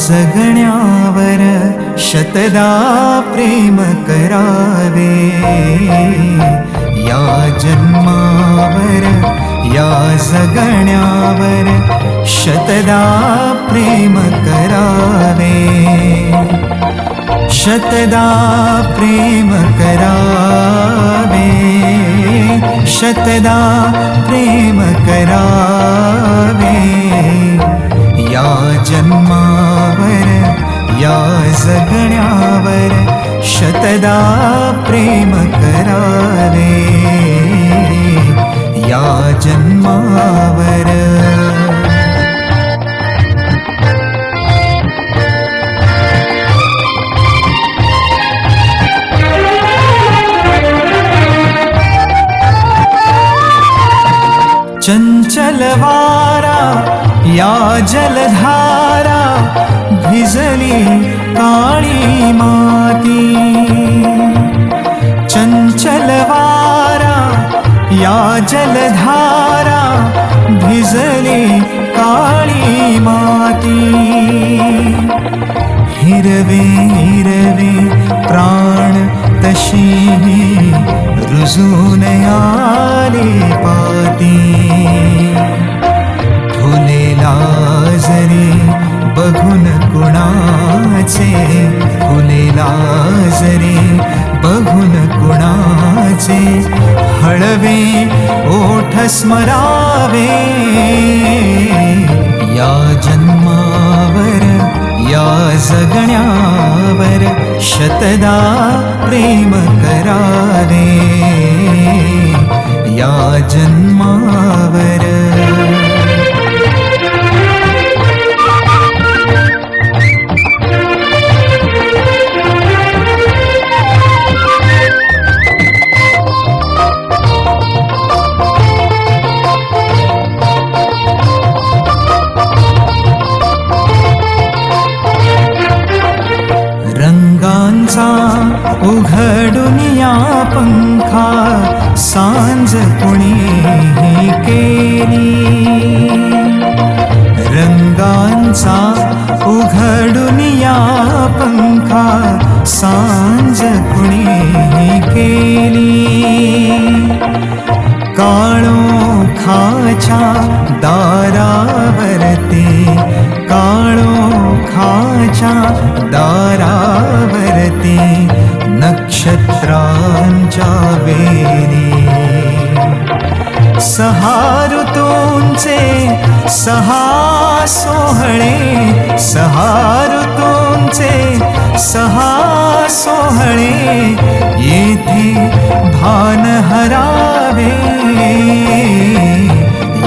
जगण्यावर शतदा प्रेम करावे। या जन्मावर, या जगण्यावर शतदा प्रेम करावे। शतदा प्रेम करावे। शतदा प्रेम करावे। या जन्मावर या जगण्यावर शतदा प्रेम करावे या जन्मावर चञ्चलवारा या जलधारा भिजली माती। चञ्चलवारा या जलधारा भिजली माती। हिरवे प्राण तशी रुजून आले पाती स्मरावे। या जन्मावर या जगण्यावर शतदा प्रेम करावे। या जन्मावर रंगांचा उघडून या पंखा सांज कुणी केली। काळो खाच्या दारावरती काळो खाच्या दारावरती नक्षत्रांच्या वेली। सहा ऋतूंचे सहा सोहळे सहा ऋतूंचे सहा सोहळे येथे भान हरावे.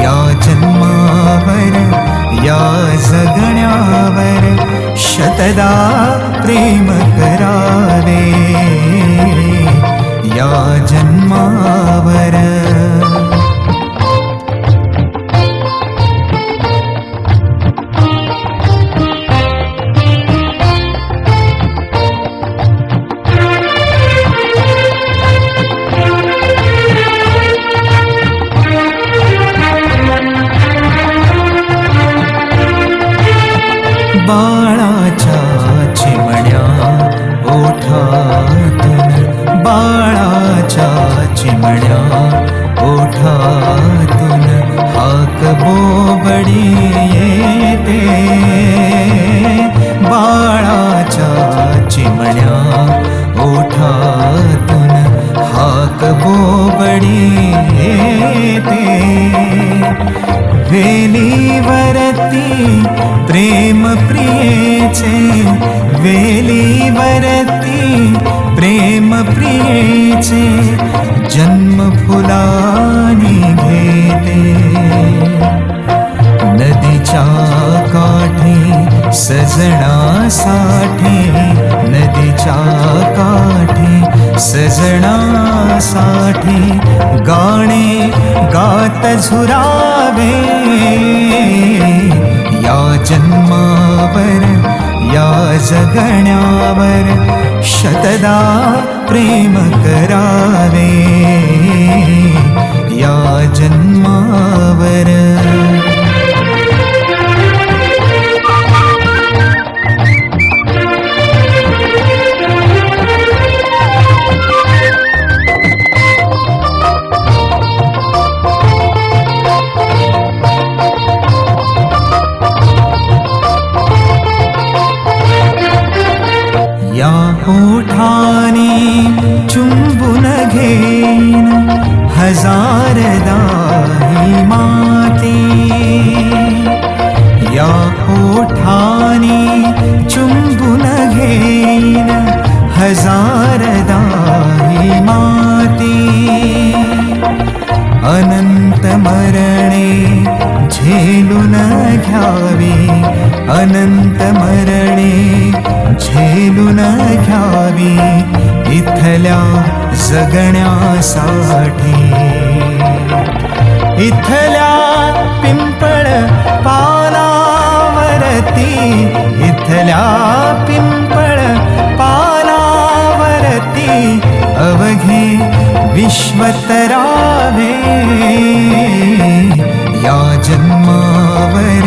या जन्मावर या जगण्यावर शतदा प्रेम करावे. बाळाच्या चिमण्या ओठातून. बाळाच्या चिमण्या ओठातून. हाक बोबडी वेलीवरती प्रेम प्रियेचे वेलीवरती प्रेम प्रियेचे जन्म फुलानी घेते। नदीच्या काठी सजणासाठी नदीच्या काठी सजणासाठी गाणे गात झुरावे या जन्मावर या जगण्यावर शतदा प्रेम करावे शारदा हि माती। अनंत मरणे झेलून घ्यावी। अनंत मरणे झेलून घ्यावी। इथल्या जगण्यासाठी इथल्या पिंपळ पानावरती इथल्या पिंपळ अवघे विश्वतरावे या जन्मावर,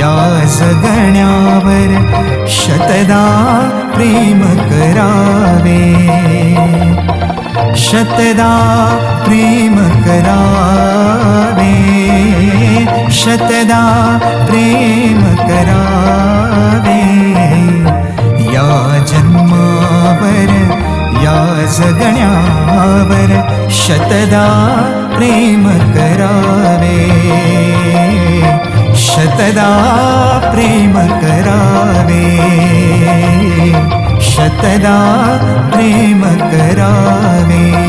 या जगण्यावर शतदा प्रेम करावे। शतदा प्रेम करावे। शतदा प्रेम करावे। प्रेम करावे। शतदा प्रेम करावे। शतदा प्रेम करावे।